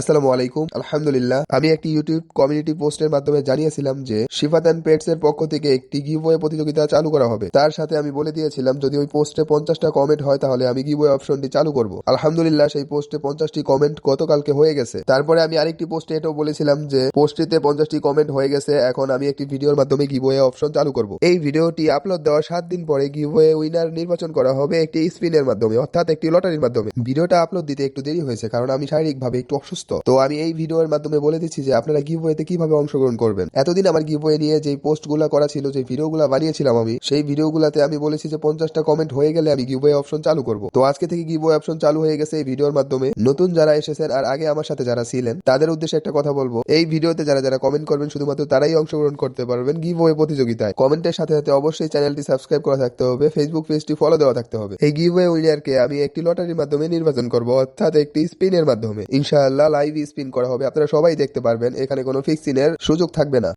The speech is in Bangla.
আসসালামু আলাইকুম। আলহামদুলিল্লাহ, আমি একটি ইউটিউব কমিউনিটি পোস্টের মাধ্যমে জানিয়েছিলাম যে শিফাতান পেটস এর পক্ষ থেকে একটি গিভওয়ে প্রতিযোগিতা চালু করা হবে। তার সাথে আমি বলে দিয়েছিলাম, যদি ওই পোস্টে পঞ্চাশটা কমেন্ট হয়, তাহলে আমি গিভওয়ে অপশনটি চালু করব। আলহামদুলিল্লাহ, সেই পোস্টে পঞ্চাশটি কমেন্ট গতকালকে হয়ে গেছে। তারপরে আমি আরেকটি পোস্টে এটাও বলেছিলাম যে পোস্টটিতে পঞ্চাশটি কমেন্ট হয়ে গেছে, এখন আমি একটি ভিডিওর মাধ্যমে গিভওয়ে অপশন চালু করব। এই ভিডিওটি আপলোড দেওয়ার সাত দিন পরে গিভওয়ে উইনার নির্বাচন করা হবে একটি স্পিনের মাধ্যমে, অর্থাৎ একটি লটারির মাধ্যমে। ভিডিওটা আপলোড দিতে একটু দেরি হয়েছে, কারণ আমি শারীরিকভাবে একটু অসুস্থ। তো আমি এই ভিডিওর মাধ্যমে বলে দিচ্ছি যে আপনারা গিভওয়েতে কীভাবে অংশগ্রহণ করবেন। এতদিন আমার গিভ গিভওয়ে নিয়ে যে পোস্টগুলো করা ছিল যে ভিডিওগুলো বানিয়েছিলাম আমি, সেই ভিডিওগুলোতে আমি বলেছি যে পঞ্চাশটা কমেন্ট হয়ে গেলে আমি গিভ গিভওয়ে অপশন চালু করব। তো আজকে থেকে গিভওয়ে অপশন চালু হয়ে গেছে এই ভিডিওর মাধ্যমে। নতুন যারা এসেছেন আর আগে আমার সাথে যারা ছিলেন, তাদের উদ্দেশ্যে একটা কথা বলব। এই ভিডিওতে যারা যারা কমেন্ট করবেন, শুধুমাত্র তারাই অংশগ্রহণ করতে পারবেন গিভওয়ে প্রতিযোগিতায়। কমেন্টের সাথে সাথে অবশ্যই চ্যানেলটি সাবস্ক্রাইব করা থাকতে হবে ফেসবুক পেজটি ফলো দেওয়া থাকতে হবে। এই গিভওয়ে উইনারকে আমি একটি লটারির মাধ্যমে নির্বাচন করব, অর্থাৎ একটি স্পিনের মাধ্যমে। ইনশাআল্লাহ লাইভ স্পিন করা হবে। আপনারা সবাই দেখতে পারবেন এখানে কোনো ফিক্সিনের সুযোগ থাকবে না।